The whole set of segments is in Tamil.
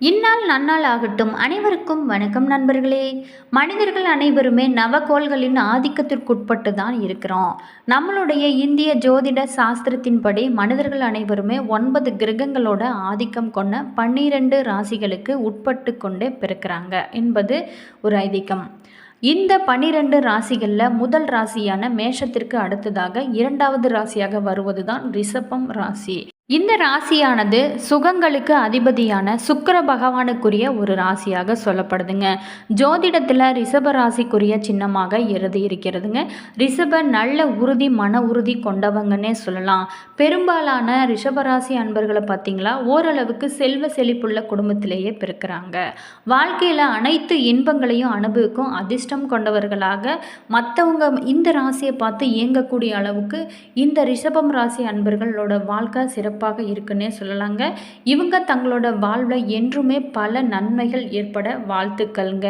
இந்நாள் நன்னாள் ஆகட்டும் அனைவருக்கும் வணக்கம் நண்பர்களே. மனிதர்கள் அனைவருமே நவகோள்களின் ஆதிக்கத்திற்குட்பட்டு தான் இருக்கிறோம். நம்மளுடைய இந்திய ஜோதிட சாஸ்திரத்தின்படி மனிதர்கள் அனைவருமே ஒன்பது கிரகங்களோட ஆதிக்கம் கொண்ட பன்னிரண்டு ராசிகளுக்கு உட்பட்டு கொண்டே பிறக்கிறாங்க என்பது ஒரு ஐதீகம். இந்த பன்னிரண்டு ராசிகளில் முதல் ராசியான மேஷத்திற்கு அடுத்ததாக இரண்டாவது ராசியாக வருவது தான் ரிஷபம் ராசி. இந்த ராசியானது சுகங்களுக்கு அதிபதியான சுக்கர பகவானுக்குரிய ஒரு ராசியாக சொல்லப்படுதுங்க. ஜோதிடத்தில் ரிஷப ராசிக்குரிய சின்னமாக எழுதி இருக்கிறதுங்க. ரிஷப நல்ல உறுதி மன உறுதி கொண்டவங்கன்னே சொல்லலாம். பெரும்பாலான ரிஷபராசி அன்பர்களை பார்த்தீங்களா ஓரளவுக்கு செல்வ செழிப்புள்ள குடும்பத்திலேயே பிறக்கிறாங்க. வாழ்க்கையில் அனைத்து இன்பங்களையும் அனுபவிக்கும் அதிர்ஷ்டம் கொண்டவர்களாக மற்றவங்க இந்த ராசியை பார்த்து இயங்கக்கூடிய அளவுக்கு இந்த ரிஷபம் ராசி அன்பர்களோட வாழ்க்கை சிறப்பு சிறப்பாக இருக்குன்னே சொல்லலாங்க. இவங்க தங்களோட வாழ்வில் என்றுமே பல நன்மைகள் ஏற்பட வாழ்த்துக்கள்ங்க.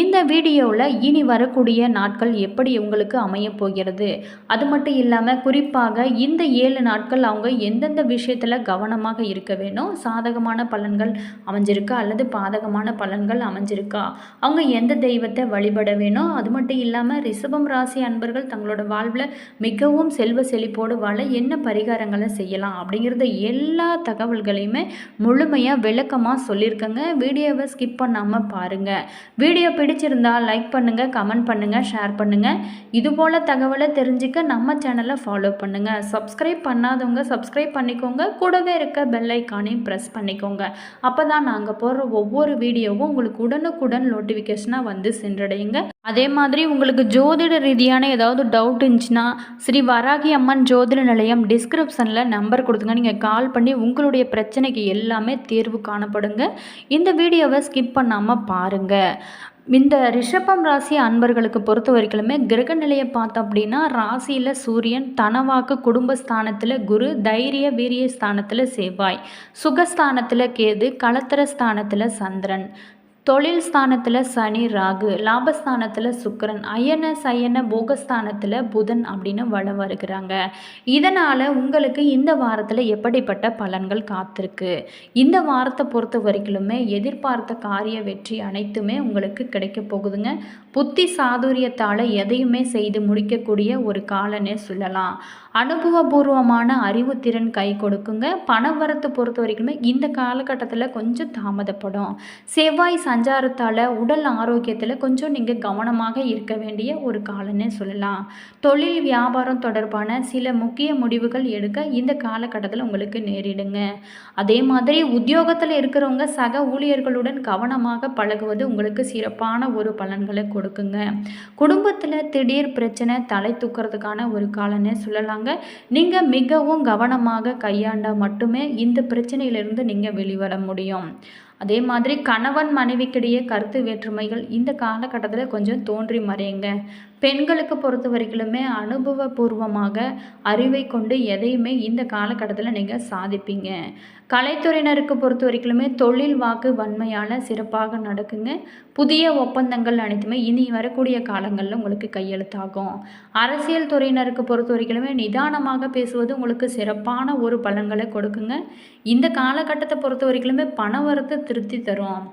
இந்த வீடியோவில் இனி வரக்கூடிய நாட்கள் எப்படி உங்களுக்கு அமைய போகிறது? அது மட்டும் இல்லாமல் குறிப்பாக இந்த ஏழு நாட்கள் அவங்க எந்தெந்த விஷயத்தில் கவனமாக இருக்க வேணும்? சாதகமான பலன்கள் அமைஞ்சிருக்கா? அல்லது பாதகமான பலன்கள் அமைஞ்சிருக்கா? அவங்க எந்த தெய்வத்தை வழிபட வேணும்? அது மட்டும் இல்லாமல் ரிஷபம் ராசி அன்பர்கள் தங்களோட வாழ்வில் மிகவும் செல்வ செழிப்போடு வாழ என்ன பரிகாரங்களை செய்யலாம்? அப்படிங்கிறது எல்லா தகவல்களையுமே முழுமையாக விளக்கமாக சொல்லியிருக்கேங்க. வீடியோவை ஸ்கிப் பண்ணாமல் பாருங்கள் வீடியோ பிடிச்சிருந்தா லைக் பண்ணுங்கள் கமெண்ட் பண்ணுங்கள் ஷேர் பண்ணுங்கள் இதுபோல் தகவலை தெரிஞ்சுக்க நம்ம சேனலை ஃபாலோ பண்ணுங்கள் சப்ஸ்கிரைப் பண்ணாதவங்க சப்ஸ்கிரைப் பண்ணிக்கோங்க. கூடவே இருக்க பெல் ஐக்கானையும் ப்ரெஸ் பண்ணிக்கோங்க. அப்போ தான் நாங்கள் போடுற ஒவ்வொரு வீடியோவும் உங்களுக்கு உடனுக்குடன் நோட்டிஃபிகேஷனாக வந்து சென்றடையுங்க. அதே மாதிரி உங்களுக்கு ஜோதிட ரீதியான ஏதாவது டவுட் இருந்துச்சுன்னா ஸ்ரீ வராகி அம்மன் ஜோதிட நிலையம் டிஸ்கிரிப்ஷனில் நம்பர் கொடுத்துங்க. நீங்கள் கால் பண்ணி உங்களுடைய பிரச்சனைக்கு எல்லாமே தீர்வு காணப்படுங்க. இந்த வீடியோவை ஸ்கிப் பண்ணாமல் பாருங்கள் இந்த ரிஷபம் ராசி அன்பர்களுக்கு பொறுத்த வரைக்குமே கிரக நிலையை பார்த்தோம் அப்படின்னா ராசியில் சூரியன் தனவாக்கு குடும்பஸ்தானத்தில் குரு தைரிய வீரிய ஸ்தானத்தில் செவ்வாய். சுகஸ்தானத்தில் கேது களத்திர ஸ்தானத்தில் சந்திரன். தொழில் ஸ்தானத்தில் சனி ராகு லாபஸ்தானத்தில் சுக்கரன் அயன சயன போகஸ்தானத்தில் புதன் அப்படின்னு வளம் வருகிறாங்க. இதனால் உங்களுக்கு இந்த வாரத்தில் எப்படிப்பட்ட பலன்கள் காத்திருக்கு? இந்த வாரத்தை பொறுத்த வரைக்குமே எதிர்பார்த்த காரிய வெற்றி அனைத்துமே உங்களுக்கு கிடைக்க போகுதுங்க. புத்தி சாதுரியத்தால் எதையுமே செய்து முடிக்கக்கூடிய ஒரு காலனே சொல்லலாம். அனுபவபூர்வமான அறிவுத்திறன் கை கொடுக்குங்க. பணவரத்தை பொறுத்த வரைக்குமே இந்த காலகட்டத்தில் கொஞ்சம் தாமதப்படும். செவ்வாய் சஞ்சாரத்தால் உடல் ஆரோக்கியத்தில் கொஞ்சம் நீங்கள் கவனமாக இருக்க வேண்டிய ஒரு காலன்னே சொல்லலாம். தொழில் வியாபாரம் தொடர்பான சில முக்கிய முடிவுகள் எடுக்க இந்த காலகட்டத்தில் உங்களுக்கு நேரிடுங்க. அதே மாதிரி உத்தியோகத்தில் இருக்கிறவங்க சக ஊழியர்களுடன் கவனமாக பழகுவது உங்களுக்கு சிறப்பான ஒரு பலன்களை கொடுக்குங்க. குடும்பத்தில் திடீர் பிரச்சனை தலை தூக்கிறதுக்கான ஒரு காலனே சொல்லலாங்க. நீங்கள் மிகவும் கவனமாக கையாண்டால் மட்டுமே இந்த பிரச்சனையிலிருந்து நீங்கள் வெளிவர முடியும். அதே மாதிரி கணவன் மனைவிக்கிடையே கருத்து வேற்றுமைகள் இந்த காலகட்டத்தில் கொஞ்சம் தோன்றி மறையுங்க. பெண்களுக்கு பொறுத்த வரைக்குமே அனுபவபூர்வமாக அறிவை கொண்டு எதையுமே இந்த காலகட்டத்தில் நீங்கள் சாதிப்பீங்க. கலைத்துறையினருக்கு பொறுத்த வரைக்குமே தொழில் வாக்கு வன்மையால் சிறப்பாக நடக்குங்க. புதிய ஒப்பந்தங்கள் அனைத்துமே இனி வரக்கூடிய காலங்களில் உங்களுக்கு கையெழுத்தாகும். அரசியல் துறையினருக்கு பொறுத்த வரைக்குமே நிதானமாக பேசுவது உங்களுக்கு சிறப்பான ஒரு பலன்களை கொடுக்குங்க. இந்த காலகட்டத்தை பொறுத்த வரைக்குமே பண வரத்து திருப்தி தரும்.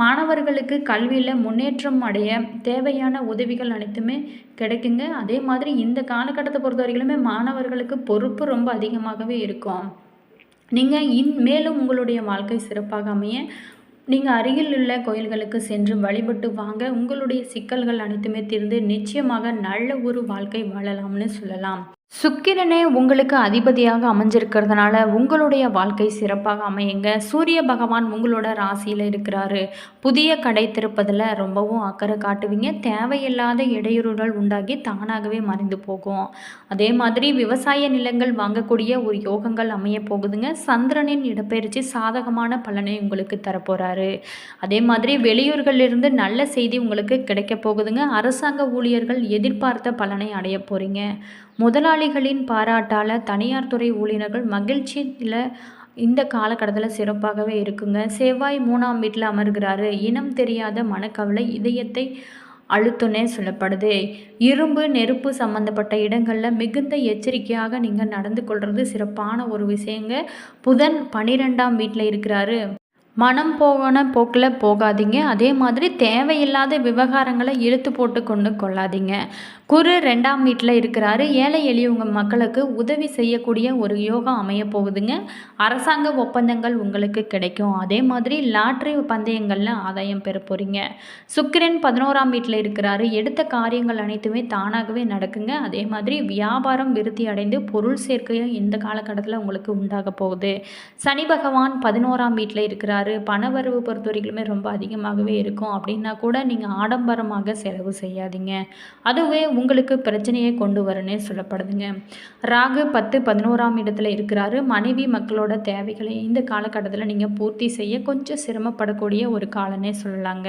மாணவர்களுக்கு கல்வியில் முன்னேற்றம் அடைய தேவையான உதவிகள் அனைத்துமே கிடைக்குங்க. அதே மாதிரி இந்த காலகட்டத்தை பொறுத்தவரைக்குமே மாணவர்களுக்கு பொறுப்பு ரொம்ப அதிகமாகவே இருக்கும். நீங்கள் இன் மேலும் உங்களுடைய வாழ்க்கை சிறப்பாக அமைய நீங்கள் அருகில் உள்ள கோயில்களுக்கு சென்று வழிபட்டு வாங்க உங்களுடைய சிக்கல்கள் அனைத்துமே தீர்ந்து நிச்சயமாக நல்ல ஒரு வாழ்க்கை வாழலாம்னு சொல்லலாம். சுக்கிரனே உங்களுக்கு அதிபதியாக அமைஞ்சிருக்கிறதுனால உங்களுடைய வாழ்க்கை சிறப்பாக அமையுங்க. சூரிய பகவான் உங்களோட ராசியில் இருக்கிறாரு. புதிய கடை திறப்பதில் ரொம்பவும் அக்கறை காட்டுவீங்க. தேவையில்லாத இடையூறுகள் உண்டாகி தானாகவே மறைந்து போகும். அதே மாதிரி விவசாய நிலங்கள் வாங்கக்கூடிய ஒரு யோகங்கள் அமைய போகுதுங்க. சந்திரனின் இடப்பெயர்ச்சி சாதகமான பலனை உங்களுக்கு தரப்போகிறாரு அதே மாதிரி வெளியூர்களிலிருந்து நல்ல செய்தி உங்களுக்கு கிடைக்க போகுதுங்க. அரசாங்க ஊழியர்கள் எதிர்பார்த்த பலனை அடைய போகிறீங்க முதலாளி முதலாளிகளின் பாராட்டால் தனியார் துறை ஊழியர்கள் மகிழ்ச்சியில் இந்த காலகட்டத்தில் சிறப்பாகவே இருக்குங்க. செவ்வாய் மூணாம் வீட்டில் அமர்கிறாரு. இனம் தெரியாத மனக்கவலை இதயத்தை அழுத்துனே சொல்லப்படுது. இரும்பு நெருப்பு சம்மந்தப்பட்ட இடங்களில் மிகுந்த எச்சரிக்கையாக நீங்கள் நடந்து கொள்வது சிறப்பான ஒரு விஷயங்க. புதன் பனிரெண்டாம் வீட்டில் இருக்கிறாரு. மனம் போகன போக்கில் போகாதீங்க. அதே மாதிரி தேவையில்லாத விவகாரங்களை இழுத்து போட்டு கொண்டு கொள்ளாதீங்க. குரு ரெண்டாம் வீட்டில் இருக்கிறாரு. ஏழை எளியவங்க மக்களுக்கு உதவி செய்யக்கூடிய ஒரு யோகம் அமைய போகுதுங்க. அரசாங்க ஒப்பந்தங்கள் உங்களுக்கு கிடைக்கும். அதே மாதிரி லாட்ரி பந்தயங்களில் ஆதாயம் பெற போகிறீங்க சுக்கிரன் பதினோராம் வீட்டில் இருக்கிறாரு. எடுத்த காரியங்கள் அனைத்துமே தானாகவே நடக்குங்க. அதே மாதிரி வியாபாரம் விருத்தி அடைந்து பொருள் சேர்க்கையும் இந்த காலகட்டத்தில் உங்களுக்கு உண்டாக போகுது. சனி பகவான் பதினோராம் வீட்டில் இருக்கிறாரு. பணவரவு பொறுத்த வரைக்குமே ரொம்ப அதிகமாகவே இருக்கும். அப்படின்னா கூட நீங்கள் ஆடம்பரமாக செலவு செய்யாதீங்க. அதுவே உங்களுக்கு பிரச்சனையை கொண்டு வரனே சொல்லப்படுதுங்க. ராகு பத்து பதினோராம் இடத்துல இருக்கிறாரு. மனைவி மக்களோட தேவைகளை இந்த காலகட்டத்தில் நீங்கள் பூர்த்தி செய்ய கொஞ்சம் சிரமப்படக்கூடிய ஒரு காலனே சொல்லலாங்க.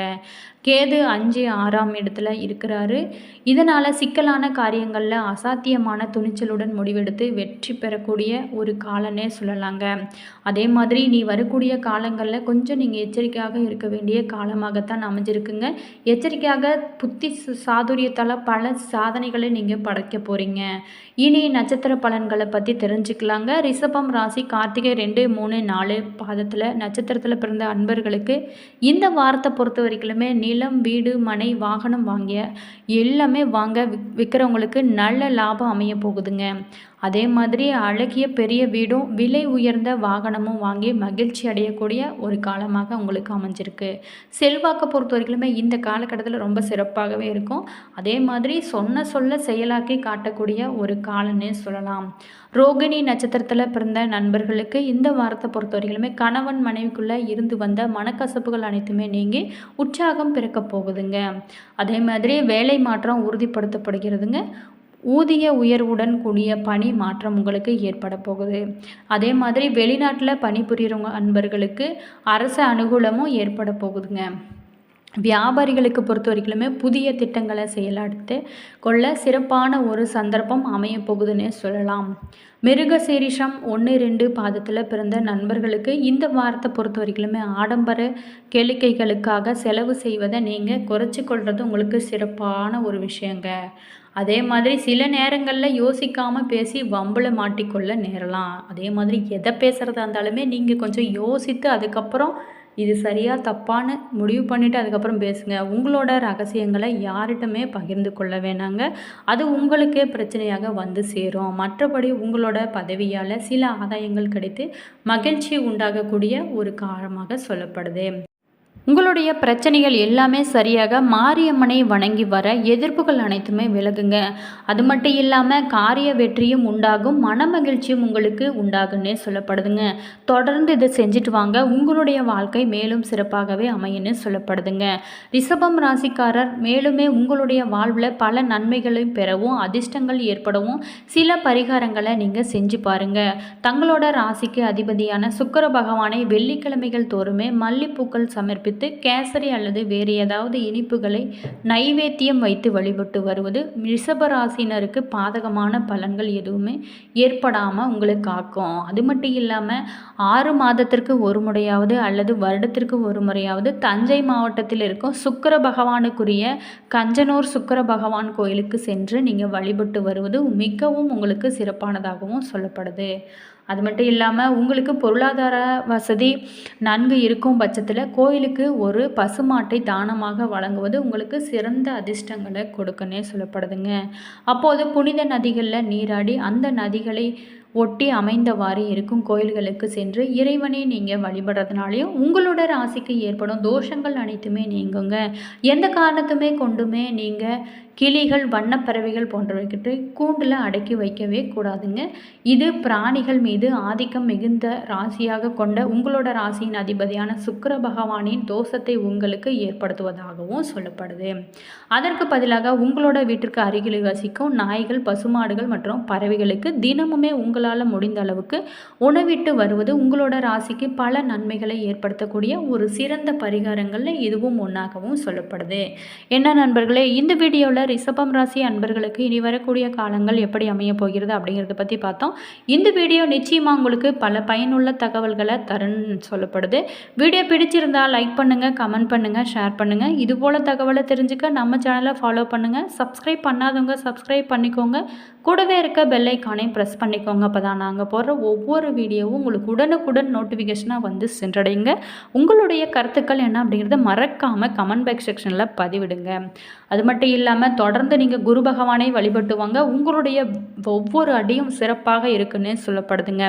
கேது அஞ்சு ஆறாம் இடத்துல இருக்கிறாரு. இதனால் சிக்கலான காரியங்களில் அசாத்தியமான துணிச்சலுடன் முடிவெடுத்து வெற்றி பெறக்கூடிய ஒரு காலனே சொல்லலாங்க. அதே மாதிரி நீ வரக்கூடிய காலங்களில் கொஞ்சம் நீங்கள் எச்சரிக்கையாக இருக்க வேண்டிய காலமாகத்தான் அமைஞ்சிருக்குங்க. எச்சரிக்கையாக புத்தி சாதுரியத்தால் பல சாதனைகளை நீங்கள் படைக்க போகிறீங்க இனி நட்சத்திர பலன்களை பற்றி தெரிஞ்சுக்கலாங்க. ரிஷபம் ராசி கார்த்திகை ரெண்டு மூணு நாலு பாதத்தில் நட்சத்திரத்தில் பிறந்த அன்பர்களுக்கு இந்த வாரத்தை பொறுத்த வரைக்குமே நிலம் வீடு மனை வாகனம் வாங்கிய எல்லாமே வாங்க விக் விற்கிறவங்களுக்கு நல்ல லாபம் அமைய போகுதுங்க. அதே மாதிரி அழகிய பெரிய வீடும் விலை உயர்ந்த வாகனமும் வாங்கி மகிழ்ச்சி அடையக்கூடிய ஒரு காலமாக உங்களுக்கு அமைஞ்சிருக்கு. செல்வாக்கை பொறுத்த வரைக்குமே இந்த காலகட்டத்தில் ரொம்ப சிறப்பாகவே இருக்கும். அதே மாதிரி சொன்ன சொல்ல செயலாக்கி காட்டக்கூடிய ஒரு காலன்னே சொல்லலாம். ரோகிணி நட்சத்திரத்தில் பிறந்த நண்பர்களுக்கு இந்த வாரத்தை பொறுத்த வரைக்குமே கணவன் மனைவிக்குள்ளே இருந்து வந்த மனக்கசப்புகள் அனைத்துமே நீங்கி உற்சாகம் பிறக்க போகுதுங்க. அதே மாதிரி வேலை மாற்றம் உறுதிப்படுத்தப்படுகிறதுங்க. ஊதிய உயர்வுடன் கூடிய பணி மாற்றம் உங்களுக்கு ஏற்பட போகுது. அதே மாதிரி வெளிநாட்டில் பணிபுரிகிறவங்க அன்பர்களுக்கு அரச அனுகூலமும் ஏற்பட போகுதுங்க. வியாபாரிகளுக்கு பொறுத்த வரைக்குமே புதிய திட்டங்களை செயலாடுத்து கொள்ள சிறப்பான ஒரு சந்தர்ப்பம் அமைய போகுதுன்னே சொல்லலாம். மிருகசீரிஷம் ஒன்று ரெண்டு பாதத்தில் பிறந்த நண்பர்களுக்கு இந்த வாரத்தை பொறுத்த வரைக்குமே ஆடம்பர கேளிக்கைகளுக்காக செலவு செய்வதை நீங்கள் குறைச்சி கொள்வது உங்களுக்கு சிறப்பான ஒரு விஷயங்க. அதே மாதிரி சில நேரங்களில் யோசிக்காமல் பேசி வம்பில் மாட்டிக்கொள்ள நேரலாம். அதே மாதிரி எதை பேசுகிறதா இருந்தாலுமே நீங்கள் கொஞ்சம் யோசித்து அதுக்கப்புறம் இது சரியாக தப்பான்னு முடிவு பண்ணிவிட்டு அதுக்கப்புறம் பேசுங்க. உங்களோட ரகசியங்களை யார்கிட்டமே பகிர்ந்து கொள்ள வேணாங்க. அது உங்களுக்கே பிரச்சனையாக வந்து சேரும். மற்றபடி உங்களோட பதவியால் சில ஆதாயங்கள் கிடைத்து மகிழ்ச்சி உண்டாகக்கூடிய ஒரு காலமாக சொல்லப்படுது. உங்களுடைய பிரச்சனைகள் எல்லாமே சரியாக மாரியம்மனை வணங்கி வர எதிர்ப்புகள் அனைத்துமே விலகுங்க. அது மட்டும் இல்லாமல் காரிய வெற்றியும் உண்டாகும் மனமகிழ்ச்சியும் உங்களுக்கு உண்டாகுன்னே சொல்லப்படுதுங்க. தொடர்ந்து இதை செஞ்சுட்டு வாங்க. உங்களுடைய வாழ்க்கை மேலும் சிறப்பாகவே அமையுன்னு சொல்லப்படுதுங்க. ரிஷபம் ராசிக்காரர் மேலுமே உங்களுடைய வாழ்வில் பல நன்மைகளையும் பெறவும் அதிர்ஷ்டங்கள் ஏற்படவும் சில பரிகாரங்களை நீங்கள் செஞ்சு பாருங்க. தங்களோட ராசிக்கு அதிபதியான சுக்கிர பகவானை வெள்ளிக்கிழமைகள் தோறுமே மல்லிப்பூக்கள் சமர்ப்பி சமர்ப்பித்து கேசரி அல்லது வேறு ஏதாவது இனிப்புகளை நைவேத்தியம் வைத்து வழிபட்டு வருவது ரிஷபராசினருக்கு பாதகமான பலன்கள் எதுவுமே ஏற்படாமல் உங்களுக்கு காக்கும். அது மட்டும் இல்லாமல் ஆறு மாதத்திற்கு ஒரு முறையாவது அல்லது வருடத்திற்கு ஒரு முறையாவது தஞ்சை மாவட்டத்தில் இருக்கும் சுக்கர பகவானுக்குரிய கஞ்சனூர் சுக்கர பகவான் கோயிலுக்கு சென்று நீங்கள் வழிபட்டு வருவது மிகவும் உங்களுக்கு சிறப்பானதாகவும் சொல்லப்படுது. அது மட்டும் இல்லாமல் உங்களுக்கு பொருளாதார வசதி நன்கு இருக்கும் பட்சத்தில் கோயிலுக்கு ஒரு பசுமாட்டை தானமாக வழங்குவது உங்களுக்கு சிறந்த அதிர்ஷ்டங்களை கொடுக்குன்னே சொல்லப்படுதுங்க. அப்போது புனித நதிகளில் நீராடி அந்த நதிகளை ஒட்டி அமைந்தவாறு இருக்கும் கோயில்களுக்கு சென்று இறைவனை நீங்கள் வழிபடுறதுனாலையும் உங்களோட ராசிக்கு ஏற்படும் தோஷங்கள் அனைத்துமே நீங்குங்க. எந்த காரணத்துமே கொண்டுமே நீங்கள் கிளிகள் வண்ணப்பறவைகள் போன்றவைக்கிட்டு கூண்டில் அடக்கி வைக்கவே கூடாதுங்க. இது பிராணிகள் மீது ஆதிக்கம் மிகுந்த ராசியாக கொண்ட உங்களோட ராசியின் அதிபதியான சுக்கர பகவானின் தோஷத்தை உங்களுக்கு ஏற்படுத்துவதாகவும் சொல்லப்படுது. அதற்கு பதிலாக உங்களோட வீட்டிற்கு அருகில் வசிக்கும் நாய்கள் பசுமாடுகள் மற்றும் பறவைகளுக்கு தினமுமே உங்களால் முடிந்த அளவுக்கு உணவிட்டு வருவது உங்களோட ராசிக்கு பல நன்மைகளை ஏற்படுத்தக்கூடிய ஒரு சிறந்த பரிகாரங்களில் இதுவும் ஒன்றாகவும் சொல்லப்படுது. என்ன நண்பர்களே இந்த வீடியோவில் ரிஷபம் ராசி அன்பர்களுக்கு இனி வரக்கூடிய காலங்கள் எப்படி அமைய போகிறது அப்படிங்கிறத பற்றி பார்த்தோம். இந்த வீடியோ நிச்சயமாக உங்களுக்கு பல பயனுள்ள தகவல்களை தருன்னு சொல்லப்படுது. வீடியோ பிடிச்சிருந்தால் லைக் பண்ணுங்கள் கமெண்ட் பண்ணுங்கள் ஷேர் பண்ணுங்கள் இது போல் தகவலை தெரிஞ்சுக்க நம்ம சேனலை ஃபாலோ பண்ணுங்கள் சப்ஸ்கிரைப் பண்ணாதவங்க சப்ஸ்கிரைப் பண்ணிக்கோங்க. கூடவே இருக்க பெல் ப்ரெஸ் பண்ணிக்கோங்க. அப்போ தான் நாங்கள் போடுற ஒவ்வொரு வீடியோவும் உங்களுக்கு உடனுக்குடன் நோட்டிஃபிகேஷனாக வந்து சென்றடைங்க. உங்களுடைய கருத்துக்கள் என்ன அப்படிங்கிறத மறக்காமல் கமெண்ட் பாக்ஸ் செக்ஷனில் பதிவிடுங்க. அது மட்டும் இல்லாமல் தொடர்ந்து நீங்கள் குரு பகவானை வழிபட்டு வாங்க உங்களுடைய ஒவ்வொரு அடியும் சிறப்பாக இருக்குன்னு சொல்லப்படுதுங்க.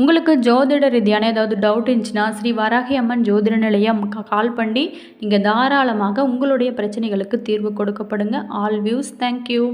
உங்களுக்கு ஜோதிட ரீதியான ஏதாவது டவுட் இருந்துச்சுன்னா ஸ்ரீ வராகி அம்மன் ஜோதிட நிலையம் கால் பண்ணி நீங்கள் தாராளமாக உங்களுடைய பிரச்சனைகளுக்கு தீர்வு கொடுக்கப்படுங்க. All views thank you